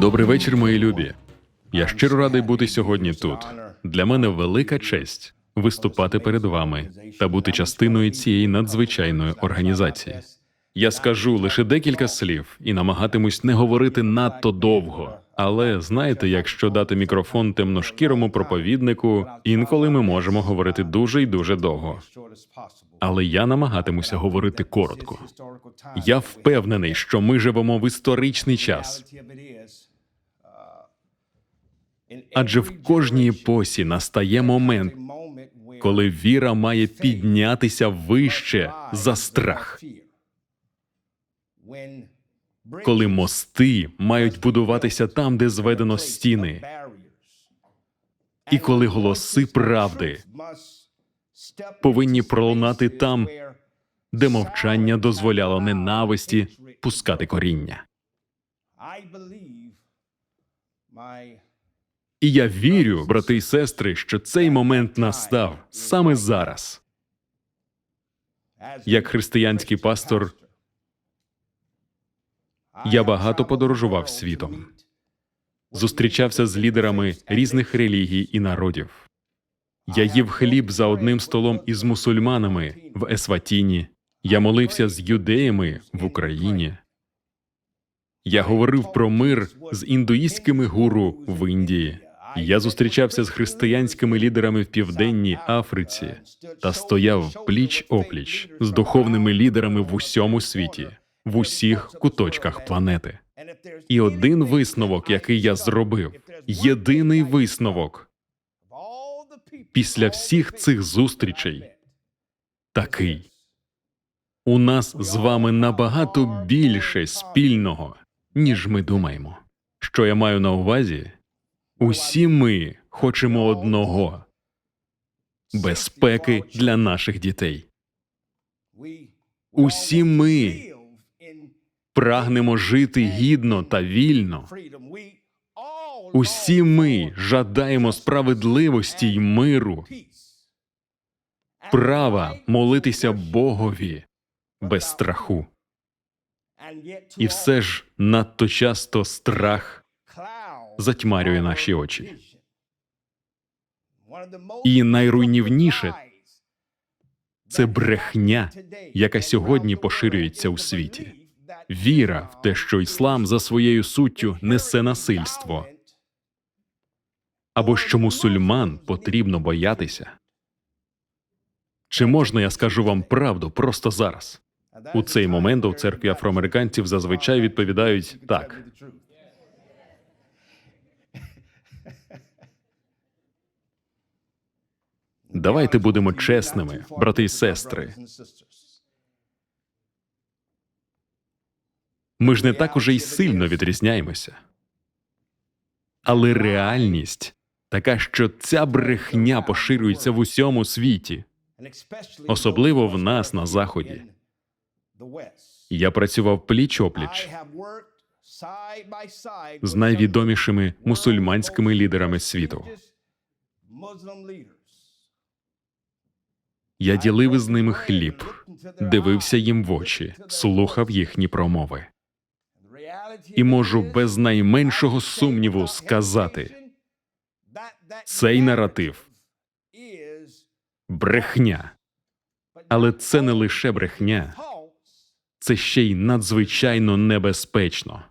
Добрий вечір, мої любі. Я щиро радий бути сьогодні тут. Для мене велика честь виступати перед вами та бути частиною цієї надзвичайної організації. Я скажу лише декілька слів і намагатимусь не говорити надто довго. Але знаєте, якщо дати мікрофон темношкірому проповіднику, інколи ми можемо говорити дуже і дуже довго. Але я намагатимуся говорити коротко. Я впевнений, що ми живемо в історичний час. Адже в кожній епосі настає момент, коли віра має піднятися вище за страх, коли мости мають будуватися там, де зведено стіни, і коли голоси правди повинні пролунати там, де мовчання дозволяло ненависті пускати коріння. І я вірю, брати і сестри, що цей момент настав саме зараз. Як християнський пастор, я багато подорожував світом, зустрічався з лідерами різних релігій і народів. Я їв хліб за одним столом із мусульманами в Есватіні. Я молився з юдеями в Україні. Я говорив про мир з індуїстськими гуру в Індії. Я зустрічався з християнськими лідерами в південній Африці та стояв пліч опліч з духовними лідерами в усьому світі, в усіх куточках планети. І один висновок, який я зробив, єдиний висновок після всіх цих зустрічей такий. У нас з вами набагато більше спільного, ніж ми думаємо. Що я маю на увазі? Усі ми хочемо одного безпеки для наших дітей. Усі ми прагнемо жити гідно та вільно. Усі ми жадаємо справедливості й миру, права молитися Богові без страху. І все ж надто часто страх затьмарює наші очі. І найруйнівніше це брехня, яка сьогодні поширюється у світі. Віра в те, що іслам за своєю суттю несе насильство, або що мусульман потрібно боятися. Чи можна я скажу вам правду просто зараз? У цей момент у церкві афроамериканців зазвичай відповідають так. Давайте будемо чесними, брати і сестри. Ми ж не так уже й сильно відрізняємося. Але реальність така, що ця брехня поширюється в усьому світі, особливо в нас на заході. Я працював пліч опліч з найвідомішими мусульманськими лідерами світу. Я ділив із ними хліб, дивився їм в очі, слухав їхні промови. І можу без найменшого сумніву сказати, цей наратив брехня. Але це не лише брехня, це ще й надзвичайно небезпечно.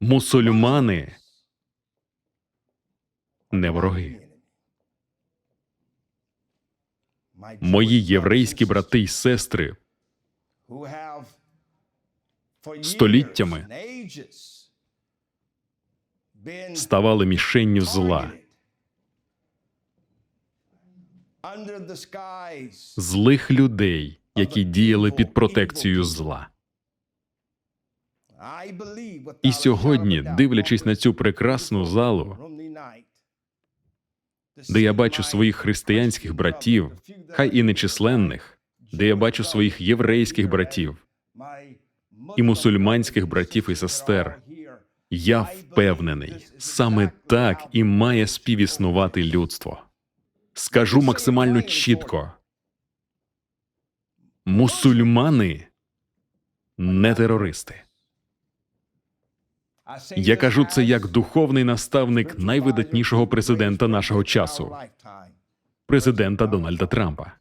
Мусульмани не вороги. Мої єврейські брати й сестри століттями ставали мішенню зла, злих людей, які діяли під протекцією зла. І сьогодні, дивлячись на цю прекрасну залу, де я бачу своїх християнських братів, хай і нечисленних, де я бачу своїх єврейських братів і мусульманських братів і сестер, я впевнений, саме так і має співіснувати людство. Скажу максимально чітко: мусульмани не терористи. Я кажу це як духовний наставник найвидатнішого президента нашого часу, президента Дональда Трампа.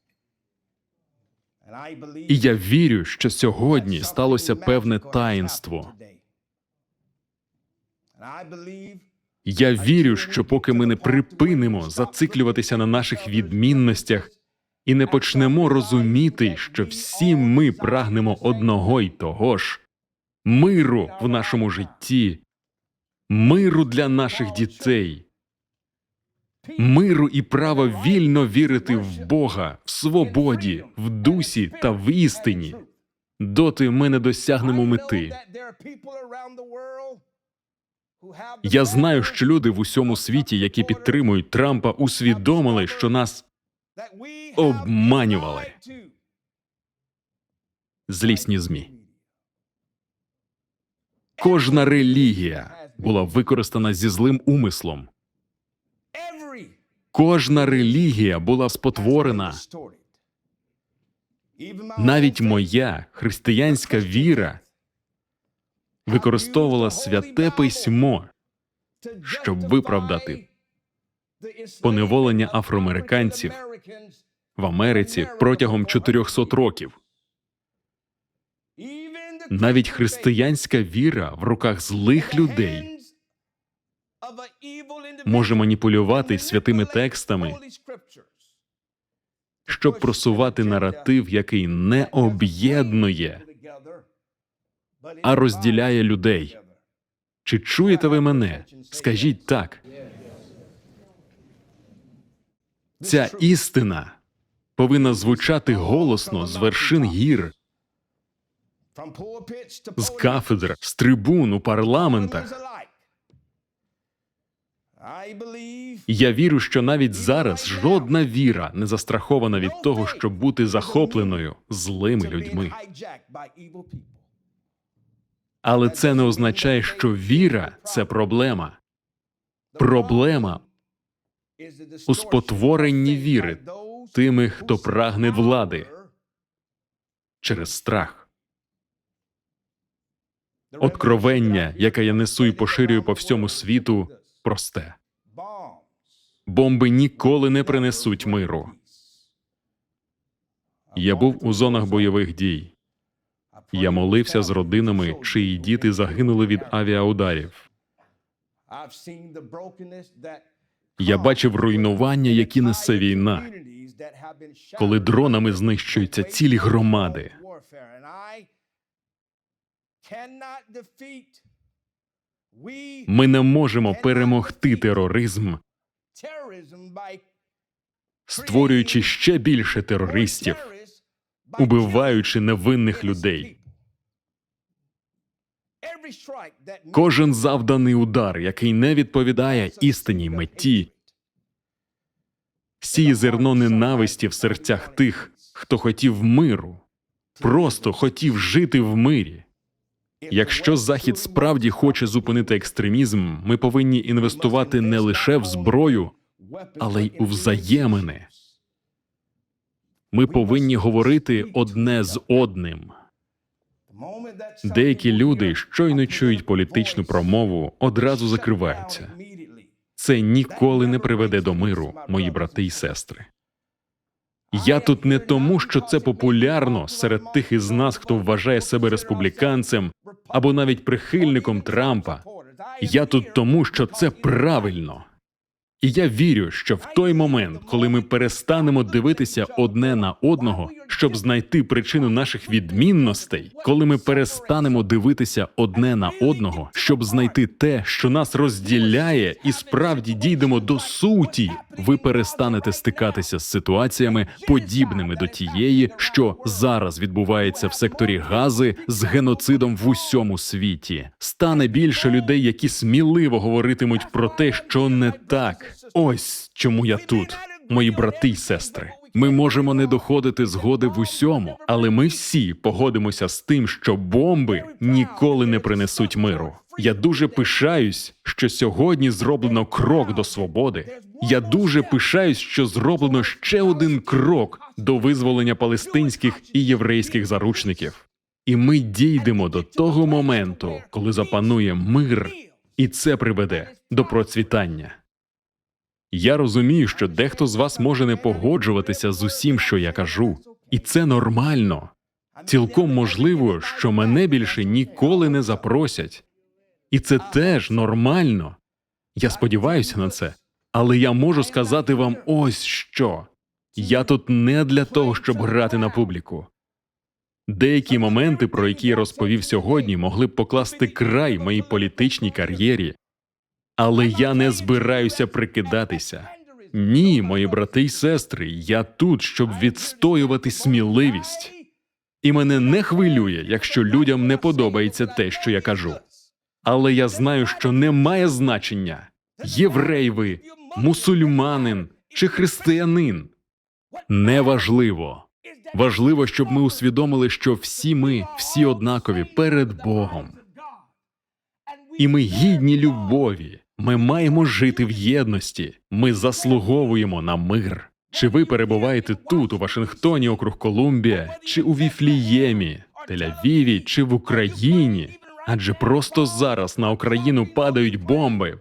І я вірю, що сьогодні сталося певне таїнство. Я вірю, що поки ми не припинимо зациклюватися на наших відмінностях і не почнемо розуміти, що всі ми прагнемо одного й того ж миру в нашому житті, миру для наших дітей, миру і право вільно вірити в Бога, в свободі, в дусі та в істині. Доти ми не досягнемо мети. Я знаю, що люди в усьому світі, які підтримують Трампа, усвідомили, що нас обманювали. злісні змі. Кожна релігія була використана зі злим умислом. Кожна релігія була спотворена. Навіть моя християнська віра використовувала святе письмо, щоб виправдати поневолення афроамериканців в Америці протягом 400 років. Навіть християнська віра в руках злих людей може маніпулювати святими текстами, щоб просувати наратив, який не об'єднує, а розділяє людей. Чи чуєте ви мене? Скажіть так. Ця істина повинна звучати голосно з вершин гір, з кафедр, з трибун у парламентах. Я вірю, що навіть зараз жодна віра не застрахована від того, щоб бути захопленою злими людьми. Але це не означає, що віра це проблема. Проблема у спотворенні віри тими, хто прагне влади через страх. Откровення, яке я несу і поширюю по всьому світу, просте. Бомби ніколи не принесуть миру. Я був у зонах бойових дій. Я молився з родинами, чиї діти загинули від авіаударів. Я бачив руйнування, які несе війна, коли дронами знищуються цілі громади. Ми не можемо перемогти тероризм, створюючи ще більше терористів, убиваючи невинних людей. Кожен завданий удар, який не відповідає істинній меті, сіє зерно ненависті в серцях тих, хто хотів миру, просто хотів жити в мирі. Якщо Захід справді хоче зупинити екстремізм, ми повинні інвестувати не лише в зброю, але й у взаємини. Ми повинні говорити одне з одним. Деякі люди щойно чують політичну промову, одразу закриваються. Це ніколи не приведе до миру, мої брати і сестри. Я тут не тому, що це популярно серед тих із нас, хто вважає себе республіканцем або навіть прихильником Трампа. Я тут тому, що це правильно. І я вірю, що в той момент, коли ми перестанемо дивитися одне на одного, щоб знайти причину наших відмінностей, коли ми перестанемо дивитися одне на одного, щоб знайти те, що нас розділяє, і справді дійдемо до суті, ви перестанете стикатися з ситуаціями, подібними до тієї, що зараз відбувається в секторі Гази з геноцидом в усьому світі. Стане більше людей, які сміливо говоритимуть про те, що не так. Ось чому я тут, мої брати й сестри. Ми можемо не доходити згоди в усьому, але ми всі погодимося з тим, що бомби ніколи не принесуть миру. Я дуже пишаюсь, що сьогодні зроблено крок до свободи. Я дуже пишаюсь, що зроблено ще один крок до визволення палестинських і єврейських заручників. І ми дійдемо до того моменту, коли запанує мир, і це приведе до процвітання. Я розумію, що дехто з вас може не погоджуватися з усім, що я кажу, і це нормально. Цілком можливо, що мене більше ніколи не запросять. І це теж нормально. Я сподіваюся на це. Але я можу сказати вам ось що. Я тут не для того, щоб грати на публіку. Деякі моменти, про які я розповів сьогодні, могли б покласти край моїй політичній кар'єрі. Але я не збираюся прикидатися. Ні, мої брати й сестри, я тут, щоб відстоювати сміливість. І мене не хвилює, якщо людям не подобається те, що я кажу. Але я знаю, що не має значення єврей ви, мусульманин чи християнин. Неважливо. Важливо, щоб ми усвідомили, що всі ми, всі однакові перед Богом. І ми гідні любові. Ми маємо жити в єдності. Ми заслуговуємо на мир. Чи ви перебуваєте тут, у Вашингтоні, округ Колумбія, чи у Віфліємі, Тель-Авіві, чи в Україні? Адже просто зараз на Україну падають бомби.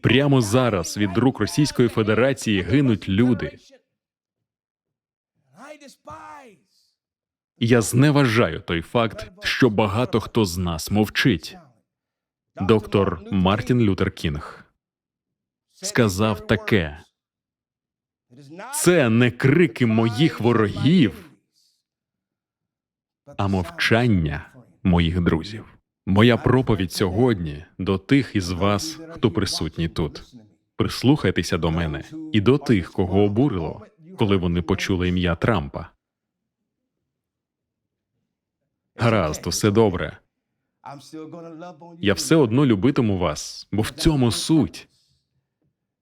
Прямо зараз від рук Російської Федерації гинуть люди. Я зневажаю той факт, що багато хто з нас мовчить. Доктор Мартін Лютер Кінг сказав таке: це не крики моїх ворогів, а мовчання моїх друзів. Моя проповідь сьогодні до тих із вас, хто присутній тут. Прислухайтеся до мене і до тих, кого обурило, коли вони почули ім'я Трампа. Гаразд, усе добре. Я все одно любитиму вас, бо в цьому суть.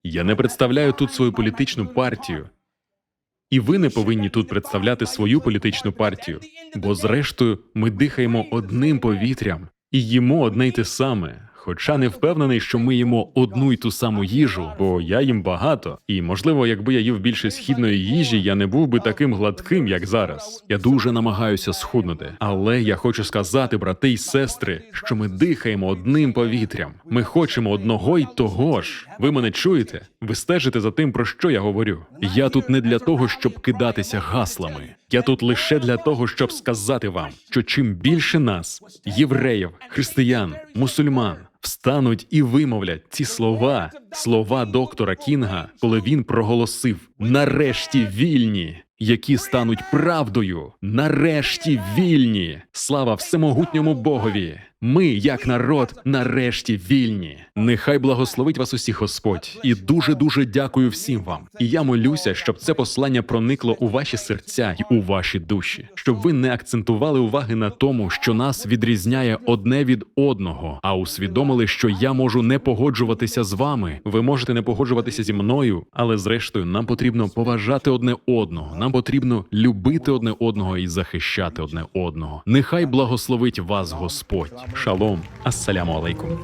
Я не представляю тут свою політичну партію, і ви не повинні тут представляти свою політичну партію, бо зрештою ми дихаємо одним повітрям і їмо одне й те саме. Хоча не впевнений, що ми їмо одну й ту саму їжу, бо я їм багато, і можливо, якби я їв більше східної їжі, я не був би таким гладким, як зараз. Я дуже намагаюся схуднути, але я хочу сказати, брати й сестри, що ми дихаємо одним повітрям. Ми хочемо одного й того ж. Ви мене чуєте? Ви стежите за тим, про що я говорю. Я тут не для того, щоб кидатися гаслами. Я тут лише для того, щоб сказати вам, що чим більше нас, євреїв, християн, мусульман, встануть і вимовлять ці слова, слова доктора Кінга, коли він проголосив нарешті вільні, які стануть правдою, нарешті вільні. Слава всемогутньому Богові! Ми, як народ, нарешті вільні. Нехай благословить вас усіх Господь, і дуже дуже дякую всім вам. І я молюся, щоб це послання проникло у ваші серця й у ваші душі, щоб ви не акцентували уваги на тому, що нас відрізняє одне від одного, а усвідомили, що я можу не погоджуватися з вами. Ви можете не погоджуватися зі мною, але зрештою нам потрібно поважати одне одного. Нам потрібно любити одне одного і захищати одне одного. Нехай благословить вас Господь. Шалом, ассаляму алейкум.